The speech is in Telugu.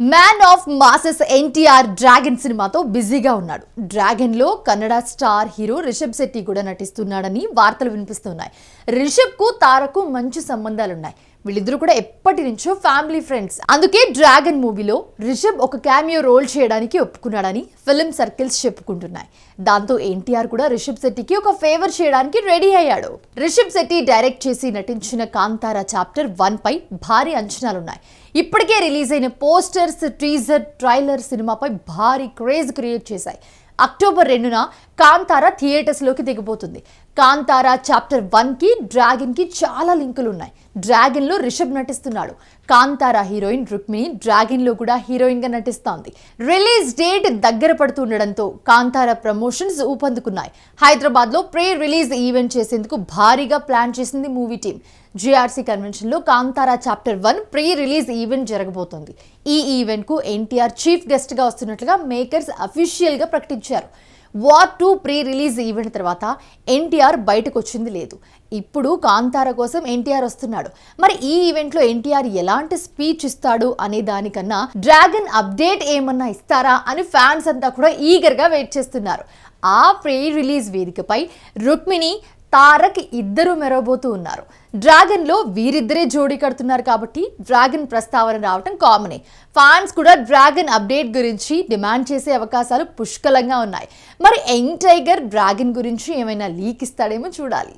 Man of masses NTR Dragon సినిమాతో బిజీగా ఉన్నాడు. డ్రాగన్లో కన్నడ స్టార్ హీరో రిషబ్ శెట్టి కూడా నటిస్తున్నాడని వార్తలు వినిపిస్తున్నాయి. రిషబ్కు తారకు మంచి సంబంధాలున్నాయి. వీళ్ళిద్దరూ కూడా ఎప్పటి నుంచో ఫ్యామిలీ ఫ్రెండ్స్ అందుకే డ్రాగన్ మూవీలో రిషబ్ ఒక క్యామియో రోల్ చేయడానికి ఒప్పుకున్నాడని ఫిల్మ్ సర్కిల్స్ చెప్పుకుంటున్నాయి. దాంతో ఎన్టీఆర్ కూడా రిషబ్ శెట్టికి ఒక ఫేవర్ చేయడానికి రెడీ అయ్యాడు. రిషబ్ శెట్టి డైరెక్ట్ చేసి నటించిన కాంతారా చాప్టర్ వన్ పై భారీ అంచనాలున్నాయి. ఇప్పటికే రిలీజ్ అయిన పోస్టర్స్ టీజర్ ట్రైలర్ సినిమాపై భారీ క్రేజ్ క్రియేట్ చేశాయి. అక్టోబర్ రెండున కాంతారా థియేటర్స్లోకి దిగబోతుంది కాంతారా చాప్టర్ వన్కి డ్రాగన్కి చాలా లింకులు ఉన్నాయి. డ్రాగన్లో రిషబ్ నటిస్తున్నాడు. కాంతారా హీరోయిన్ రుక్మిణి డ్రాగన్లో కూడా హీరోయిన్గా నటిస్తోంది. రిలీజ్ డేట్ దగ్గర పడుతుండడంతో కాంతారా ప్రమోషన్స్ ఊపందుకున్నాయి. హైదరాబాద్లో ప్రీ రిలీజ్ ఈవెంట్ చేసేందుకు భారీగా ప్లాన్ చేసింది movie team. G R C కన్వెన్షన్లో Kantara chapter one pre release event జరగబోతోంది. ఈ ఈవెంట్కు ఎన్టీఆర్ చీఫ్ గెస్ట్గా వస్తున్నట్లుగా మేకర్స్ అఫీషియల్గా ప్రకటించారు. War two pre release event తర్వాత ఎన్టీఆర్ బయటకు వచ్చింది లేదు. ఇప్పుడు కాంతార కోసం ఎన్టీఆర్ వస్తున్నాడు. మరి ఈ ఈవెంట్లో ఎన్టీఆర్ ఎలాంటి స్పీచ్ ఇస్తాడు అనే దానికన్నా డ్రాగన్ అప్డేట్ ఏమన్నా ఇస్తారా అని ఫ్యాన్స్ అంతా కూడా ఈగర్గా వెయిట్ చేస్తున్నారు. ఆ ప్రీ రిలీజ్ వేదికపై రుక్మిణి తారక్ ఇద్దరు మెరవబోతూ ఉన్నారు. డ్రాగన్లో వీరిద్దరే జోడీ కడుతున్నారు కాబట్టి డ్రాగన్ ప్రస్తావన రావటం కామనే ఫ్యాన్స్ కూడా డ్రాగన్ అప్డేట్ గురించి డిమాండ్ చేసే అవకాశాలు పుష్కలంగా ఉన్నాయి. మరి యంగ్ టైగర్ డ్రాగన్ గురించి ఏమైనా లీక్ ఇస్తాడేమో చూడాలి.